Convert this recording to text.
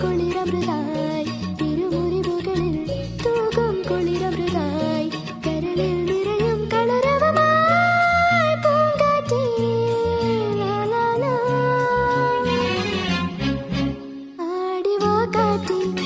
കുളിരമൃതായി തിരുമുറിവുകളിൽ തൂകം കുളിരമൃത Cả